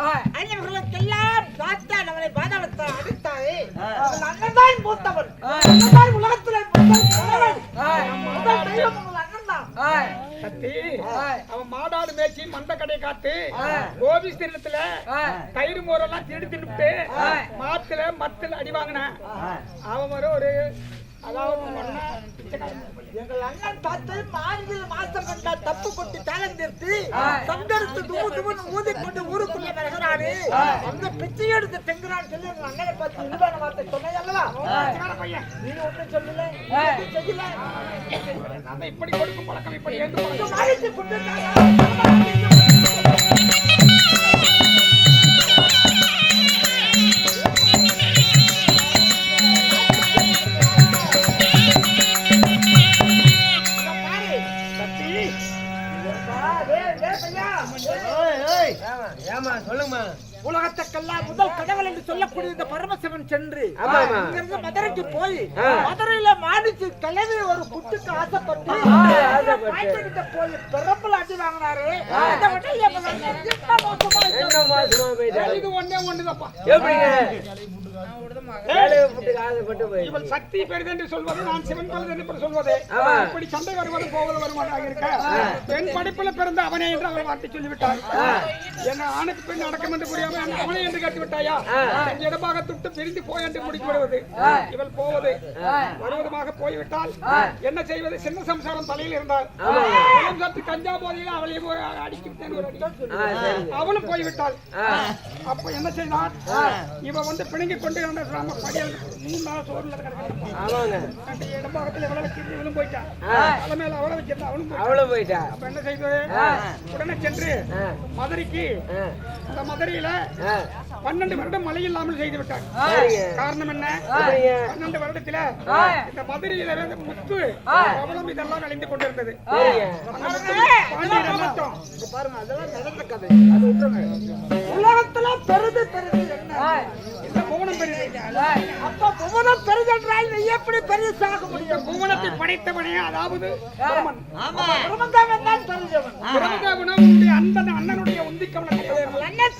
அண்ணவர்களுக்கெல்லாம் பார்த்தா நம்மளை பாதாளத்தை உங்கள் அண்ணன் தான் மூத்தவன். அண்ணன் தான் உலகத்திலே முதல் தலைவன். முதல் தெய்வம் உங்கள் அண்ணன் தான் சத்தி அவன் மாடாடு மேய்ச்சி மந்த கடை காத்து கோபி ஸ்திரத்துல தயிர் மோரெல்லாம் திருடி மாத்துல மத்துல அடி வாங்கினான். அவன் வர ஒரு. எங்கள் அண்ணன் பார்த்து மார்கழி மாசம் கண்டா தப்பு கொண்டு தாளம் தீர்த்து சந்தெடுத்து துமு துமுன்னு ஊதிக்கொண்டு ஊருக்குள்ள வருகிறாரு அந்த பிச்சை எடுத்து தெங்குறான்னு சொல்லி எங்கள் அண்ணனை பார்த்து இழிவான வார்த்தை சொன்னதல்லவா நீ ஒன்றும் சொல்லல. செய்யல. இப்படி கொடுக்கும் பழக்கம் இப்படி கொண்டு உலகத்துக்கெல்லாம் முதல் கடவுள் என்று சொல்லக்கூடிய இந்த பரமசிவன் சென்று. இங்கிருந்து மதுரைக்கு போய். மதுரையில மாடிச்சு கிளவி ஒரு புட்டுக்கு ஆசைப்பட்டு போய் பிறப்புல அடி வாங்கினாரு. அந்த உடனே இவங்க என்ன மோசமா என்ன இருக்காங்க. மாசமா போயிட்டாரு? இது ஒண்ணே ஒண்ணுதாப்பா எப்படிங்க? வேலையை விட்டு ஆசைப்பட்டு போய் இவள் சக்தி பெரிது என்று சொல்வது நான் சிவன் பலது என்று சொல்வது. இப்படி சண்டை வருவது போவது வருமானாக இருக்க. பெண் படிப்புல பிறந்த அவனே என்று அவர் வார்த்தை சொல்லிவிட்டார் என்ன ஆணுக்கு பெண் அடக்கம் என்று புரியாம அவனே என்று கட்டி விட்டாயா இடமாக துட்டு பிரிந்து போய் என்று முடித்து விடுவது இவள் போவது. வருவதுமாக போய்விட்டால் என்ன செய்வது? சின்ன சம்சாரம் தலையில் இருந்தால் சற்று கஞ்சா போதையில் அவளையும் ஒரு அடித்து விட்டேன் ஒரு அடி. ஆ சரிங்க. அவளும் போய்விட்டாள். அப்ப என்ன செய்தார் இவ வந்து பிணங்கி கொண்டு வந்த நம்ம படியல் மூணு நாள் சோறுல அந்த இடப்பாகத்துல எவ்வளவு வச்சிருந்து இவளும் போயிட்டான். தலை மேல அவ்வளவு வச்சிருந்தா அவனும் போயிட்டான் அவ்வளவு போயிட்டா. அப்ப என்ன செய்தது உடனே சென்று. மதுரைக்கு ஆ. இந்த மதுரையில பன்னெண்டு வருடம் மழை இல்லாமல் செய்து விட்டார். காரணம் என்ன? பன்னெண்டு வருடத்துல இந்த மதுரையில இருந்து முத்து பவளம் இதெல்லாம் விளைந்து கொண்டிருந்தது. பாருங்க அதெல்லாம் நடந்த கதை அது விட்டுருங்க உலகத்துல பெருது பெருது என்ன? இந்த புவனம் பெரிது அப்ப புவனம் பெருதென்றால் நீ எப்படி பெருசாக முடியும்? புவனத்தை படைத்தவனே அதாவது பிரமன் பிரம்மதாவன் தான் அண்ணனுடைய உந்தி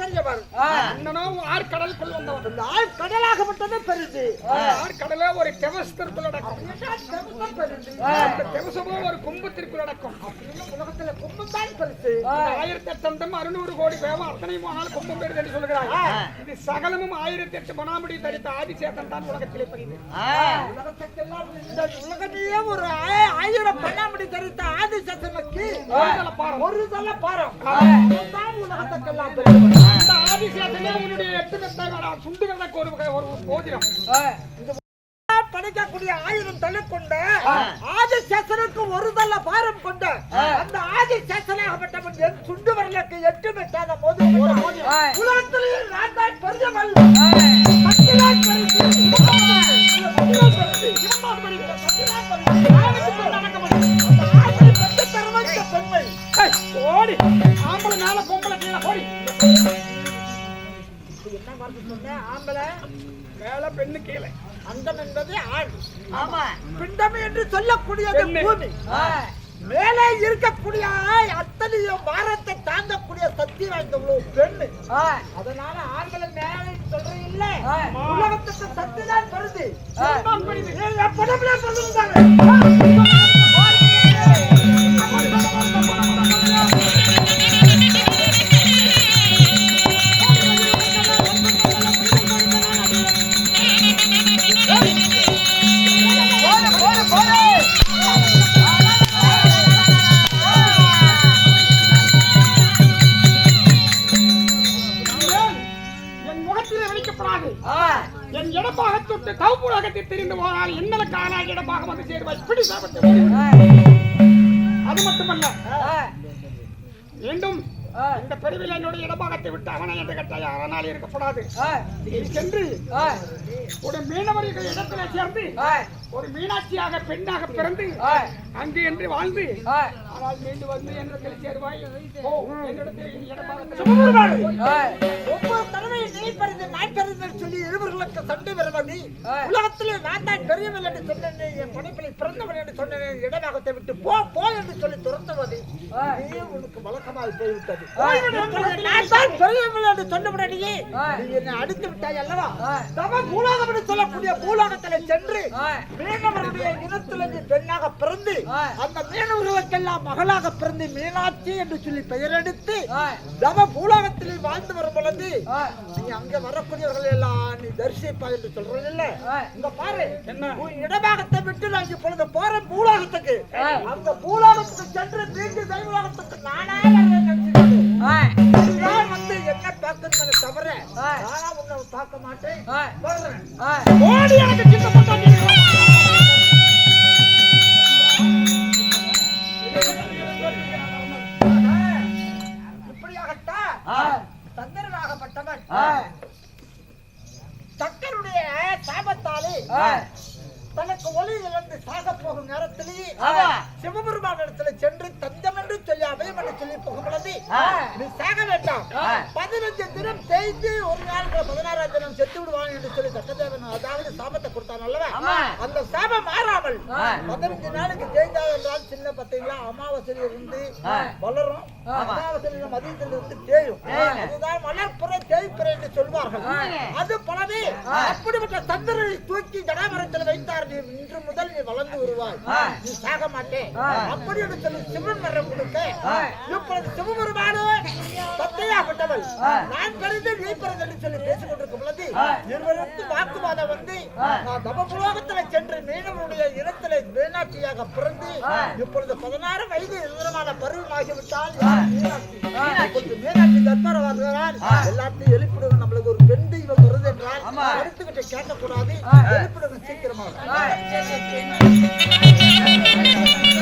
பெரியவன் அண்ணனோ ஆழ்கடலுக்குள் வந்தவன். இந்த ஆள் கடலாகப்பட்டது பெருது ஆழ்கடலே ஒரு தெவசத்திற்குள் அடக்கும் பெருது அந்த தெவசமோ ஒரு கும்பத்திற்குள் அடக்கும் உலகத்துல கும்பம் தான் பெருசு. ஆயிரத்தி எட்டு அறுநூறு கோடி வேவம் அத்தனையும் ஆனால் கும்பம் பேர் என்று இது சகலமும் ஆயிரத்தி எட்டு மனாமுடி தரித்த ஆதிசேத்தன் தான் உலகத்திலே உலகத்துக்கெல்லாம் இந்த உலகத்தையே ஒரு ஆய- ஆயிரம் பண்ணாமடி தரித்த ஆதிசேஷனுக்கு ஒரு தல பாரம் தான் உலகத்துக்கெல்லாம் பெரியவன் அந்த ஆதிசேத்தனே உன்னுடைய எட்டு சுண்டுகிறதற்கு ஒரு ஒரு போதிரம் படைக்கக்கூடிய ஆயிரம் தலை கொண்ட ஆதிசேஷனுக்கு ஒரு தல பாரம் கொண்ட அந்த ஆதிசேஷனாகப்பட்டவன் என் சுண்டு வரலுக்கு எட்டு மெட்டாத போது உலகத்திலேயே நான் தான் பெண்ணு கீழே. அண்டம் என்பது ஆண். பிண்டம் என்று சொல்லக்கூடியது. பூமி. மேலே இருக்கக்கூடிய அத்தனையும் பாரத்தை தாங்கக்கூடிய சக்தி வாய்ந்த பெண்ணு. அதனால ஆண்களை மேலே சொல்றீங்க இல்ல. உலகத்துக்கு சக்தி தான் பெருது தான் பெரிது. என் படம்ல சொல்லுங்க. இந்த பிரிவில் என்னுடைய இடபாகத்தை விட்டு அவனை என்று கட்டாய அவனால் இருக்கக்கூடாது. சென்று ஒரு மீனவர்கள் இடத்துல சேர்ந்து ஒரு மீனாட்சியாக பெண்ணாக பிறந்து அங்கு என்று வாழ்ந்து ஆனால் மீண்டு வந்து என்னிடத்தில் சேருவாய். என்னிடத்தில் இடமாக இருவர்களுக்கு சண்டை வருவது உலகத்திலே நான் தான் பெரியவன் என்று சொன்னேன் என் படைப்பில் பிறந்தவன் என்று சொன்னேன் இடமாகத்தை விட்டு போ போ என்று சொல்லி துரத்துவது நீ உனக்கு வழக்கமாய் போய்விட்டது. நான் தான் பெரியவன் என்று சொன்னவுடனேயே நீ என்னை அடித்து விட்டாய் அல்லவா? தவ பூலோகம் என்று சொல்லக்கூடிய பூலோகத்திலே சென்று மீனவருடைய இனத்திலே நீ பெண்ணாக பிறந்து அந்த மீனவர்களுக்கெல்லாம் மகளாக பிறந்து மீனாட்சி என்று சொல்லி பெயரெடுத்து தவ பூலோகத்திலே வாழ்ந்து வரும் பொழுது நீ அங்க வரக்கூடியவர்கள் எல்லாம் நீ தரிசிப்பா என்று சொல்றது இல்ல இங்க பாரு உன் இடபாகத்தை விட்டு நான் இப்பொழுது போறேன் பூலோகத்துக்கு. அந்த பூலோகத்துக்கு சென்று மீண்டும் தெய்வலோகத்துக்கு நானா வந்து என்ன பார்க்கறது தவிர நானா உன்னை பார்க்க மாட்டேன். வர்றேன். ஓடி எனக்கு சாக மாட்டே அப்படி என்று சொல்லி சிவன் மரம் கொடுக்க. இப்பொழுது சிவபெருமானோ சத்தையாகப்பட்டவள் நான் பிறந்து நீ பிறந்து என்று சொல்லி பேசிக் கொண்டிருக்கும் பொழுது இருவருக்கு வாக்குவாதம் வந்து தபபுலோகத்துல சென்று மீனவனுடைய இனத்திலே மீனாட்சியாக பிறந்து இப்பொழுது பதினாறு வயது நிரந்தரமான மீனாட்சி இப்பொழுது மீனாட்சி தர்பாரம் வருகிறார் எல்லாத்தையும் எழுப்பிடுவோம் நம்மளுக்கு ஒரு பெண் தெய்வம் வருது என்றால் அடுத்துக்கிட்ட கேட்கக்கூடாது எழுப்பிடுவோம் சீக்கிரமாக.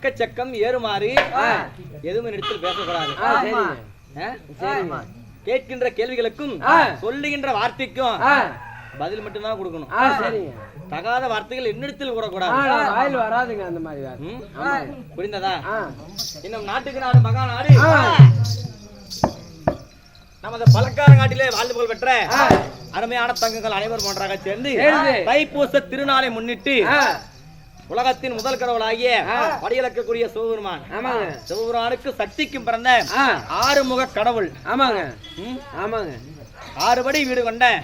எக்கச்சக்கம் ஏறுமாறு எதுவும் இடத்தில் பேசக்கூடாது. கேட்கின்ற கேள்விகளுக்கும். சொல்லுகின்ற வார்த்தைக்கும் பதில் மட்டும்தான் கொடுக்கணும். தகாத வார்த்தைகள் என்னிடத்தில் வாயில் வராதுங்க அந்த மாதிரி. புரிந்ததா? இன்னும் நாட்டுக்கு நாடு மகா நாடு. நமது பழக்காரங்காட்டிலே வாழ்ந்து புகழ் பெற்ற. அருமையான தங்கங்கள் அனைவரும் ஒன்றாக சேர்ந்து. தைப்பூச திருநாளை முன்னிட்டு உலகத்தின் முதல் கடவுளாகிய வடியிலக்கக்கூடிய சிவபெருமான். ஆமாங்க. சிவபெருமானுக்கு சக்திக்கும் பிறந்த ஆறுமுக கடவுள். ஆமாங்க? ஆமாங்க. ஆறுபடி வீடு கொண்ட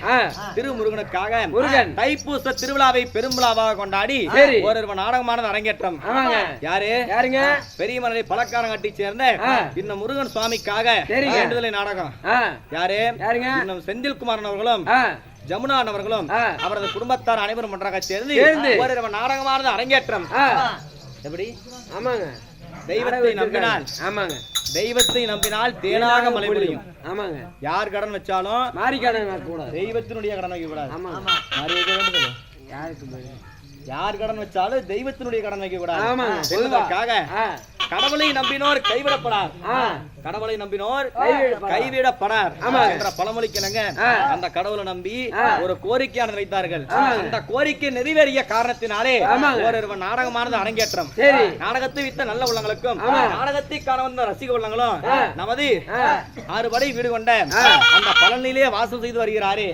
திருமுருகனுக்காக முருகன். தைப்பூச திருவிழாவை பெருவிழாவாக கொண்டாடி. ஒரு நாடகமானது அரங்கேற்றம். யாரு? யாருங்க? பெரிய மலை பழக்காரங்கட்டி சேர்ந்த. இந்த முருகன் சுவாமிக்காக. வேண்டுதலை நாடகம். யாரு? யாருங்க? இன்னும் செந்தில்குமாரன் அவர்களும் ஆ. ஜமுனா அவர்களும். அவரது குடும்பத்தார் அனைவரும் ஒன்றாக சேர்ந்து. ஒரு நாடகமானது அரங்கேற்றம். எப்படி? ஆமாங்க. தெய்வத்தை நம்பினால். ஆமாங்க. தெய்வத்தை நம்பினால் தேனாக மழை பொழியும் ஆமாங்க. யார் கடன் வச்சாலும் மாரிக்காரன் வரக்கூடாது தெய்வத்தினுடைய கடன் வைக்க கூடாது ஆமாங்க. மாறி வைக்க வேண்டுதல். யாருக்கு? யார் கடன் வச்சாலும் தெய்வத்தினுடைய கடன் வைக்க கூடாது கடவுளை நம்பினோர் கைவிடப்படார் கடவுளை நம்பினோர் கைவிடப்படார். என்ற பழமொழிக்கு இணங்க ஆ. அந்த கடவுளை நம்பி. ஒரு கோரிக்கையானது வைத்தார்கள். அந்த கோரிக்கை நிறைவேறிய காரணத்தினாலே ஆமாங்க. ஒரு நாடகமானது அரங்கேற்றம் நாடகத்தை வித்த நல்ல உள்ளங்களுக்கும். நாடகத்தை காண வந்த ரசிக உள்ளங்களும். நமது ஆறுபடை வீடு கொண்ட. அந்த பழனியிலே வாசம் செய்து வருகிறாரே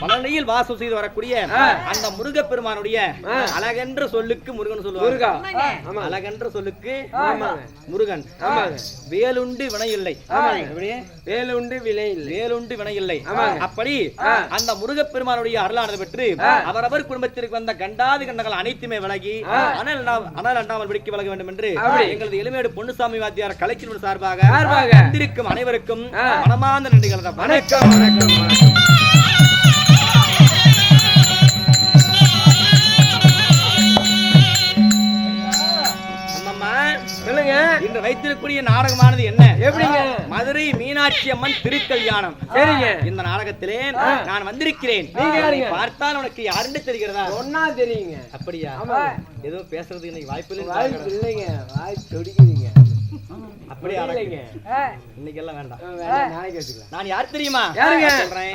பழனியில் வாசம் செய்து வரக்கூடிய. அந்த முருகப்பெருமானுடைய ஆ. அழகென்ற சொல்லுக்கு முருகன் சொல்லுவாங்க முருகா ஆமா அழகென்ற சொல்லுக்கு முருகன் ஆமாங்க வேலுண்டு வினை இல்லை. எப்படி? வேலை வேலுண்டு வினை இல்லை. அப்படி. அந்த முருகப்பெருமானுடைய அருளானது பெற்று. அவரவர் குடும்பத்திற்கு வந்த கண்டாதி கண்டங்கள் அனைத்துமே விலகி. அனல் அனல் அண்டாமல் விடுக்கி விலக வேண்டும் என்று. எங்களது எளிமையோடு பொன்னுசாமி வாத்தியார் கலைச்சின் சார்பாக சார்பாக. வந்திருக்கும் அனைவருக்கும். மனமார்ந்த நன்றிகள் வணக்கம் வணக்கம் வணக்கம் இன்று வைத்திருக்கக்கூடிய நாடகமானது என்ன? எப்படிங்க? மதுரை மீனாட்சி அம்மன் திருக்கல்யாணம். சரிங்க. இந்த நாடகத்திலே. நான் வந்திருக்கிறேன்? பார்த்தால் உனக்கு யாருன்னு தெரிகிறதா? ஒன்னா தெரியுங்க. அப்படியா? ஆமா. ஏதோ பேசுறதுக்கு இன்னைக்கு வாய்ப்பு வாய்ப்பு இல்லை இல்லைங்க. வாய் தொடிக்குதுங்க அப்படியா இல்லைங்க. இன்னைக்கு எல்லாம் வேண்டாம். வேண்டாம், நாளைக்கு வச்சுக்கலாம் நான் யார் தெரியுமா? யாருங்க? சொல்றேன்.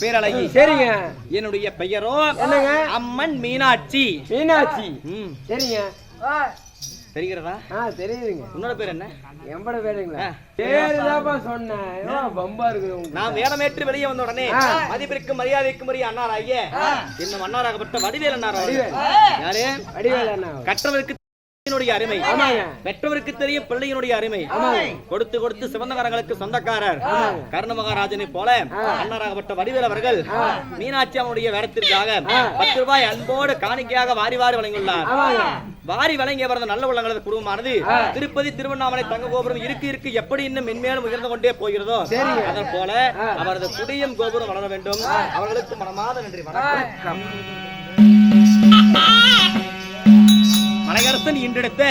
பேரழகி. சரிங்க. என்னுடைய பெயரோ என்னங்க? அம்மன் மீனாட்சி. மீனாட்சி. ம். சரிங்க. தெரிகிறதா? ஆ தெரியுதுங்க. உன்னோட பேர் என்ன? எம்பட பேருங்களா? ஆ. பேருதாப்பா சொன்னேன். பம்பா இருக்குது நான் வேடமேற்று வெளியே வந்த உடனே ஆ. மதிப்பிற்கும் மரியாதைக்கும் உரிய அண்ணாராகிய இன்னும் அண்ணாராகப்பட்ட வடிவேல் அண்ணார் அவர்கள். வடிவேல். யாரு? அடிவேல அண்ணா. கற்றவருக்கு அருமை. பெற்றவருக்கு தெரியும் பிள்ளையினுடைய அருமை. கொடுத்து கொடுத்து சிவந்தகாரங்களுக்கு சொந்தக்காரர். கர்ண மகாராஜனை போல அண்ணராகப்பட்ட வடிவேல் அவர்கள் மீனாட்சி அவனுடைய வேடத்திற்காக பத்து ரூபாய் அன்போடு காணிக்கையாக வாரி வாரி வழங்கியுள்ளார். வாரி வழங்கிய அவரது நல்ல உள்ளங்களது குடும்பமானது திருப்பதி திருவண்ணாமலை தங்க கோபுரம் இருக்கு இருக்கு. எப்படி இன்னும் மென்மேலும் உயர்ந்து கொண்டே போகிறதோ. அதன் போல அவரது குடியும் கோபுரம் வளர வேண்டும். அவர்களுக்கு மனமாத நன்றி வணக்கம். மலையரசன் இன்றெடுத்த.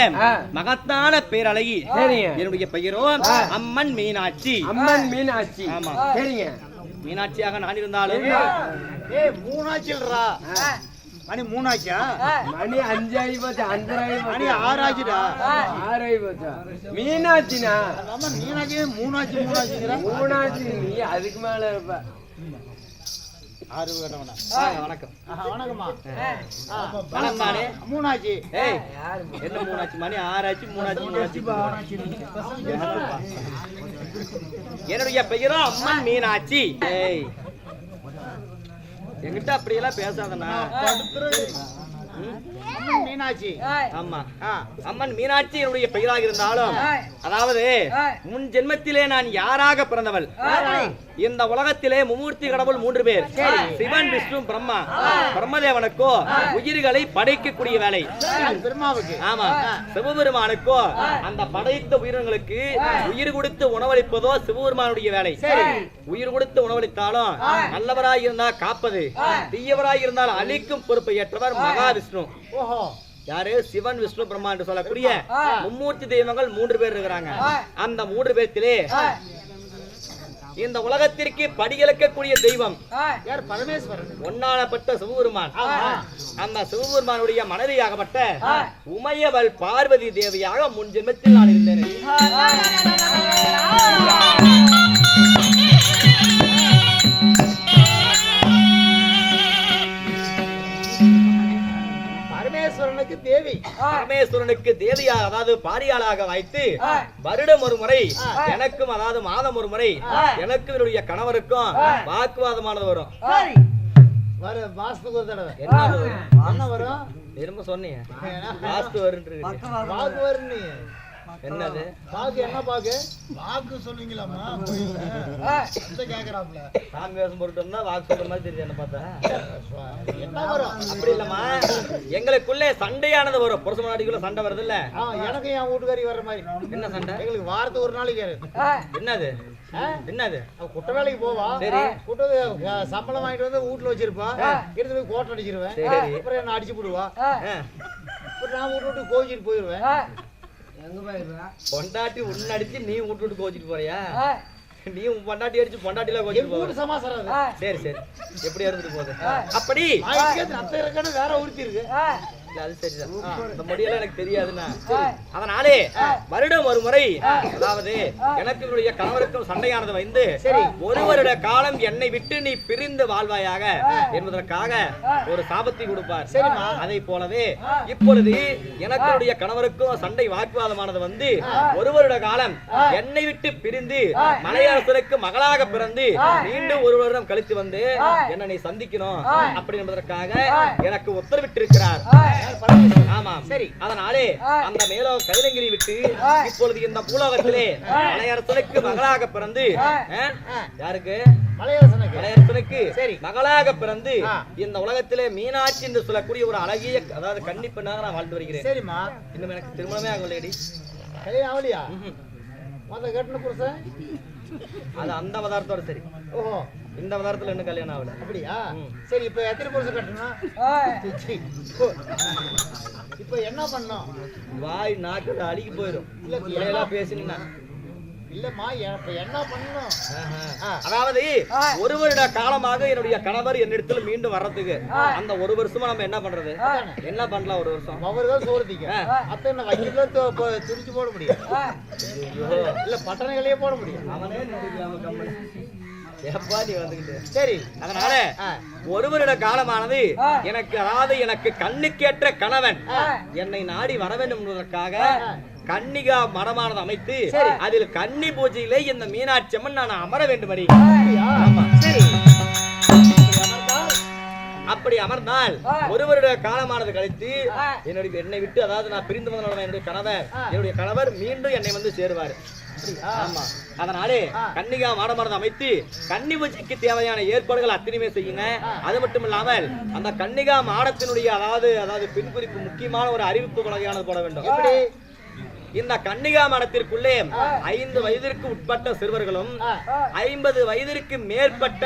மகத்தான பேரழகி. சரிங்க. என்னுடைய பெயரோ? அம்மன் மீனாட்சி. அம்மன் மீனாட்சி. ஆமா. சரிங்க. மீனாட்சியாக நான் இருந்தாலும். ஏய் மூணாச்சில்ரா மணி மூணாச்சா? மணி அஞ்சு ஐம்பத்தி அஞ்சரை மணி ஆறாச்சுடா. ஆறு ஐம்பத்தா மீனாட்சினா? மீனாட்சி மூணாச்சி மூணாச்சிங்கிற. மூணாட்சி நீ அதுக்கு மேல இருப்ப. ஆறு கேட்டவனா வணக்கம். வணக்கம்மா. வணக்கம் நானே. மூணாச்சி. ஏய் என்ன மூணாச்சு மணி? ஆறாச்சு மூணாச்சு மூணாச்சு. என்னுடைய பெயரோ அம்மன் மீனாட்சி. ஏய். என்கிட்ட அப்படியெல்லாம் பேசாதண்ணா. அம்மன் மீனாட்சி. ஆமா. ஆ. அம்மன் மீனாட்சி என்னுடைய பெயராக இருந்தாலும் அதாவது முன் ஜென்மத்திலே நான் யாராக பிறந்தவள்? இந்த உலகத்திலே மும்மூர்த்தி கடவுள் மூன்று பேர். சிவன் விஷ்ணு பிரம்மா. பிரம்மதேவனுக்கோ உயிர்களை படைக்கக்கூடிய வேலை. ஆமா. சிவபெருமானுக்கோ அந்த படைத்த உயிரினங்களுக்கு உயிர் கொடுத்து உணவளிப்பதோ சிவபெருமானுடைய வேலை. உயிர் கொடுத்து உணவளித்தாலும் நல்லவராய் இருந்தால் காப்பது தீயவராய் இருந்தால் அழிக்கும் பொறுப்பை ஏற்றவர் மகாவிஷ்ணு. யாரு? சிவன் விஷ்ணு பிரம்மா என்று சொல்லக்கூடிய மும்மூர்த்தி தெய்வங்கள் மூன்று பேர் இருக்கிறாங்க. அந்த மூன்று பேர்த்திலே இந்த உலகத்திற்கு படியளக்கக்கூடிய தெய்வம் யார்? பரமேஸ்வரன். ஒன்னானப்பட்ட சிவபெருமான். அந்த சிவபெருமானுடைய மனைவியாகப்பட்ட உமையவள் பார்வதி தேவியாக முன் ஜென்மத்தில் நான் இருந்தேன். தேவி. பரமேஸ்வரனுக்கு தேவியாக அதாவது பாரியாளாக வைத்து வருடம் ஒரு முறை எனக்கும் அதாவது மாதம் ஒரு முறை எனக்கு என்னுடைய கணவருக்கும் வாக்குவாதமானது வரும். வர மாசத்துக்கு ஒரு தடவை. என்ன வரும்? வரும்? திரும்ப சொன்னீங்க வாஸ்து வருன்றது வாக்கு வரும் நீ என்னது? பாக்கு என்ன பாக்கு? வாக்கு சொல்லுவீங்களாமா கேக்குறாப்ல சாமி வேஷம் போட்டுட்டோம்னா வாக்கு சொல்ற மாதிரி தெரியுது என்ன பார்த்தா. என்ன வரும்? அப்படி இல்லம்மா. எங்களுக்குள்ளே சண்டையானது வரும். புருஷ முன்னாடிக்குள்ள சண்டை வருது இல்ல எனக்கு என் வீட்டுக்காரி வர்ற மாதிரி. என்ன சண்டை? எங்களுக்கு வாரத்துக்கு ஒரு நாளைக்கு. என்னது? என்னது? குட்ட வேலைக்கு போவா. சரி. குட்ட சம்பளம் வாங்கிட்டு வந்து வீட்டுல வச்சிருப்பா. எடுத்து போய் கோட்டை அடிச்சிருவேன். சரி. அப்புறம் என்ன அடிச்சு அப்புறம் நான் வீட்டு விட்டு எங்க போயிருவா பொண்டாட்டி உன்ன அடிச்சு நீ விட்டு விட்டு கோச்சிட்டு போறியா? நீ உன் பொண்டாட்டி அடிச்சு பொண்டாட்டில கோச்சிட்டு போற சமாசாரம். சரி சரி. எப்படி இருந்துட்டு போகுது? அப்படி. வேற உறுத்தி இருக்கு. அது சரிதான். இந்த முடியெல்லாம் எனக்கு தெரியாதுண்ணா. அதனாலே வருடம் ஒரு முறை அதாவது எனக்கு என்னுடைய கணவருக்கும் சண்டையானது வந்து ஒரு வருட காலம் என்னை விட்டு நீ பிரிந்து வாழ்வாயாக என்பதற்காக ஒரு சாபத்தை கொடுப்பார். அதை போலவே இப்பொழுது எனக்கு என்னுடைய கணவருக்கும் சண்டை வாக்குவாதமானது வந்து ஒரு வருட காலம் என்னை விட்டு பிரிந்து மலையாளத்திற்கு மகளாக பிறந்து மீண்டும் ஒரு வருடம் கழித்து வந்து என்ன நீ சந்திக்கணும் அப்படி என்பதற்காக எனக்கு உத்தரவிட்டிருக்கிறார். ஆமா சரி. அதனாலே அந்த மேலோ கைலங்கிரி விட்டு இப்பொழுது இந்த பூலோகத்திலே மலையரசனுக்கு மகளாக பிறந்து? யாருக்கு? மலையரசனுக்கு. சரி. மகளாக பிறந்து. இந்த உலகத்திலே மீனாட்சி என்று சொல்லக்கூடிய ஒரு அழகிய அதாவது கன்னி பெண்ணாக நான் வாழ்ந்து வருகிறேன். சரிம்மா. இன்னும் எனக்கு திருமணமே ஆகலையடி கல்யாணம் ஆகலையா. மொத்த கட்டின புருஷன்? அது அந்த அவதாரத்தோட சரி. ஓஹோ. இந்த அவதாரத்துல இன்னும் கல்யாணம் ஆகல. அப்படியா. சரி இப்ப எத்தனை புருஷன் கட்டணும். இப்ப என்ன பண்ணோம் வாய் நாக்கு அழுகி போயிடும். இல்ல, இப்படியெல்லாம் பேசினா இல்லம்மா இப்ப என்ன பண்ணணும்? அதாவது ஒரு வருட காலமாக என்னுடைய கணவர் என்னிடத்துல மீண்டும் வர்றதுக்கு அந்த ஒரு வருஷமா நம்ம என்ன பண்றது? என்ன பண்ணலாம் ஒரு வருஷம்? அவர் தான் சோறுதிங்க அப்ப என்ன வைக்கல துரிச்சு போட முடியும் இல்ல பட்டணங்களையே போட முடியும் அவனே சரி அதனால ஒரு வருட காலமானது எனக்கு அதாவது எனக்கு கண்ணுக்கேற்ற கணவன் என்னை நாடி வர வேண்டும் என்பதற்காக கன்னிகா மடமானது அமைத்து அதில் கன்னி பூஜையிலே இந்த மீனாட்சி அம்மன் நான் அமர சரி. அப்படி அமர்ந்தால் ஒரு வருட காலமானது கழித்து என்னுடைய என்னை விட்டு அதாவது நான் பிரிந்து வந்தனால என்னுடைய கணவர். என்னுடைய கணவர் மீண்டும் என்னை வந்து சேருவார். ஆமா. அதனாலே கன்னிகா மாடமானது அமைத்து கன்னி பூஜைக்கு தேவையான ஏற்பாடுகள் அத்தனையுமே செய்யுங்க. அது மட்டும் இல்லாமல் அந்த கன்னிகா மாடத்தினுடைய அதாவது அதாவது பின் குறிப்பு முக்கியமான ஒரு அறிவிப்பு பலகையானது போட வேண்டும். இந்த கன்னிகா மடத்திற்குள்ளே ஐந்து வயதிற்கு உட்பட்ட சிறுவர்களும் ஐம்பது வயதிற்கு மேற்பட்ட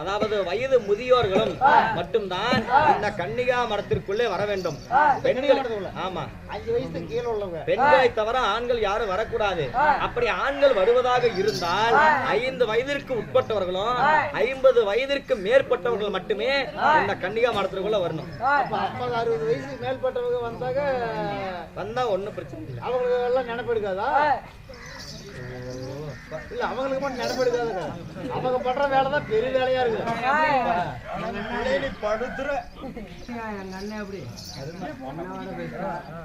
அதாவது வயது முதியோர்களும் மட்டும்தான் இந்த கன்னிகா மடத்திற்குள்ளே வர வேண்டும். பெண்கள் ஆமா. பெண்களை தவிர ஆண்கள் யாரும் வரக்கூடாது. அப்படி ஆண்கள் வருவதாக இருந்தால் ஐந்து வயதிற்கு உட்பட்டவர்களும் ஐம்பது வயதிற்கு மேற்பட்டவர்கள் மட்டுமே இந்த கன்னிகா மடத்திற்குள்ள வரணும். அறுபது வயசுக்கு மேற்பட்டவங்க வந்தாங்க வந்தா ஒண்ணும் பிரச்சனை இல்லை. அவங்களுக்கு எல்லாம் நினைப்பெடுக்காதா? இல்ல அவங்களுக்கு மட்டும் நினைப்பெடுக்காதுங்க அவங்க பண்ற வேலை தான் பெரிய வேலையா இருக்கு. படுத்துற.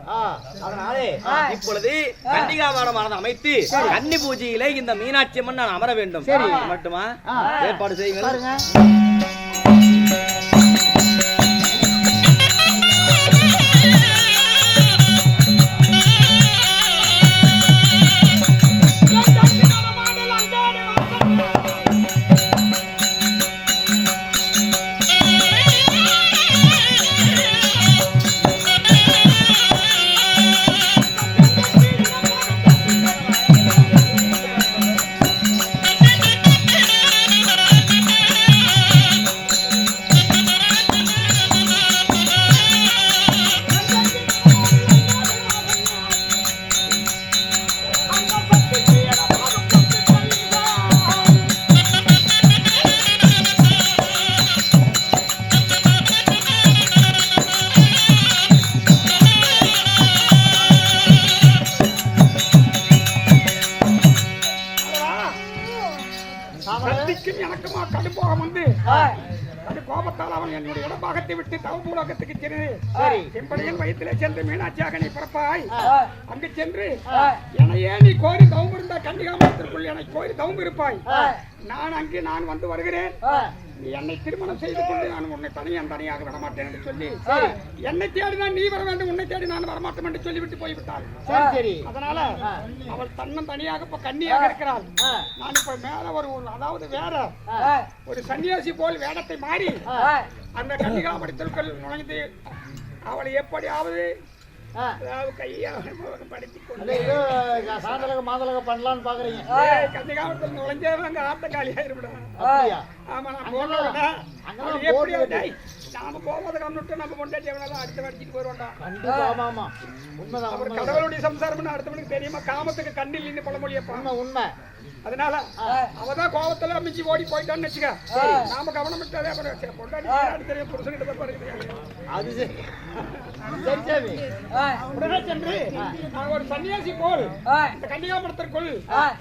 ஆ, அதனாலே இப்பொழுது கன்னிகா மாடமானது அமைத்து கன்னி பூஜையிலே இந்த மீனாட்சி அம்மன் நான் அமர வேண்டும். மட்டுமா? ஏற்பாடு செய்யுங்கள். எனக்குமா கடுப்போகம் வந்து. அது கோபத்தால் அவன் என்னுடைய இடபாகத்தை விட்டு தவபூலகத்துக்கு சென்று. செம்படையின் வயிற்றிலே சென்று மீனாட்சியாக நீ பிறப்பாய். அங்கு சென்று என்னையே நீ கோரி தவம் இருந்த கன்னிகாமரத்திற்குள் என்னை கோரி தவம் இருப்பாய். நான் அங்கு நான் வந்து வருகிறேன். நீ என்னை திருமணம் செய்து கொண்டு நான் உன்னை தனியாக தனியாக விடமாட்டேன் என்று சொல்லி என்னை தேடினால் நீ வர வேண்டும் உன்னை தேடி நான் வரமாட்டேன் என்று சொல்லிவிட்டு போய்விட்டாள். சரி சரி. அதனால அவள் தன்னம் தனியாக இப்ப கன்னியாக இருக்கிறாள். நான் இப்ப மேல ஒரு அதாவது வேற ஒரு சன்னியாசி போல் வேடத்தை மாறி அந்த கன்னிகாமடத்திற்குள் நுழைந்து அவளை எப்படியாவது கையாக ஏதோ சாந்தலக மாதலக பண்ணலாம்னு பாக்குறீங்க. கன்னிகாமடத்தில் நுழைஞ்சே அங்க ஆத்த காலியாயிருவிடும் அப்படியா? ஆமா நான் போனோம்னா எப்படி போகுது. நாம போகும்போது கம்னுட்டு நம்ம கொண்டாடி எவ்வளவு அடுத்து போயிருவோம்டா ஆமா ஆமா. உண்மைதான் அவர் கடவுளுடைய சம்சாரம்னு அடுத்தவனுக்கு தெரியுமா காமத்துக்கு கண்ணில் நின்று பழமொழியப்பா உண்மை உண்மை. அதனால அவதான் கோவத்துல மிஞ்சி ஓடி போயிட்டான்னு வச்சுக்க. நாம கவனம் விட்டாதே அப்புறம் பின்னாடி தெரியும்? புருஷன்கிட்ட தான் பாருங்க. அது சரி. சரி சாமி. உடனே சென்று நான் ஒரு சன்னியாசி போல் இந்த கன்னிகாமரத்திற்குள்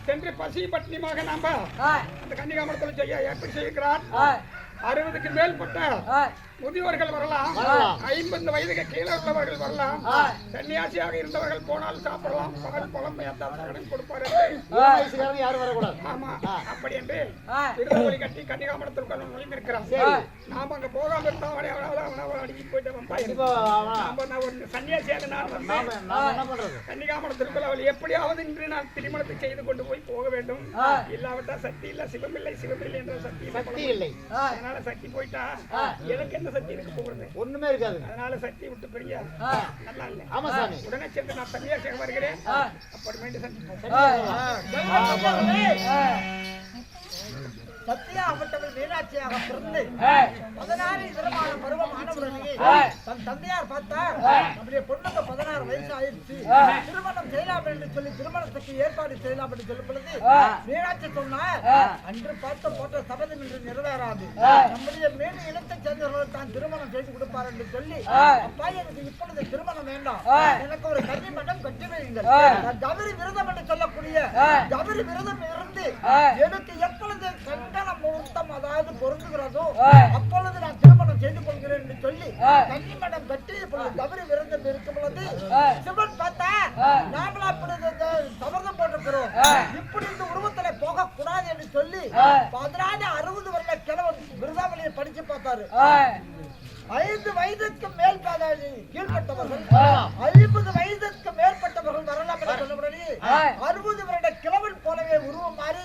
சென்று பசி பட்டினிமாக நாம அந்த கன்னிகாமரத்தில் செய்ய எப்படி செய்கிறார்? அறுபதுக்கு மேற்பட்ட முதியோர்கள் வரலாம். ஐம்பது வயதுக்கு கீழே உள்ளவர்கள் வரலாம். சன்னியாசியாக இருந்தவர்கள் போனால் சாப்பிடலாம். பகல் பழம் கடன் கொடுப்பாரு யாரும் வரக்கூடாது. ஆமா. அப்படி என்று விருதுமொழி கட்டி கன்னிகாமரத்திற்குள் நுழைந்திருக்கிறான் நாம அங்க போகாம இருந்தா அடிச்சு போயிட்டு சன்னியாசியாக கன்னிகாமரத்திற்குள் அவள் எப்படியாவது இன்று நான் திருமணத்தை செய்து கொண்டு போய் போக வேண்டும். இல்லாவிட்டால் சக்தி இல்ல சிவமில்லை சிவமில்லை என்ற சக்தி இல்லை. சக்தி இல்லை. அதனால சக்தி போயிட்டா எனக்கு என்ன சக்தி இருக்க போகிறது? ஒண்ணுமே இருக்காது அதனால சக்தி விட்டு பிரிய நல்லா இல்லை. ஆமா சாமி. உடனே சென்று நான் சன்னியாசியாக வருகிறேன். அப்புறமேட்டு சந்திப்போம். சத்தியாகப்பட்டவள் மீனாட்சியாக பிறந்து பதினாறு இதரமான உடனே தன் தந்தையார் பார்த்தா நம்முடைய பொண்ணுக்கு பதினாறு வயசு ஆயிடுச்சு திருமணம் செய்யலாம் என்று சொல்லி திருமணத்துக்கு ஏற்பாடு செய்யலாம் என்று சொல்லும் பொழுது மீனாட்சி சொன்னார் அன்று பார்த்த போட்ட சபதம் என்று நிறைவேறாது. நம்முடைய மேலு இனத்தை சேர்ந்தவர்கள் தான் திருமணம் செய்து கொடுப்பார் என்று சொல்லி அப்பா எனக்கு இப்பொழுது திருமணம் வேண்டாம். எனக்கு ஒரு கல்வி மண்டம் கட்டி வையுங்கள் நான் ஜபரி விரதம் என்று சொல்லக்கூடிய ஜபரி விரதம் இருந்து எனக்கு அதாவது பொருந்துகிறதோ அப்பொழுது நான் திருமணம் செய்து கொள்கிறேன் என்று சொல்லி கன்னி மடம் கட்டி இப்பொழுது விரதம் இருக்கும் பொழுது சிவன் பார்த்தா நாமளா இப்பொழுது சபதம் போட்டிருக்கிறோம். இப்படி இந்த உருவத்துல போக கூடாது என்று சொல்லி பதினாறு அறுபது வருட கிழவன் விருதாவளியை படிச்சு பார்த்தாரு. ஐந்து வயதுக்கு மேல் கீழ்பட்டவர்கள் ஐம்பது வயதுக்கு மேற்பட்டவர்கள் வரலாம் என்று சொன்னபடி அறுபது வருட கிழவன் போலவே உருவம் மாறி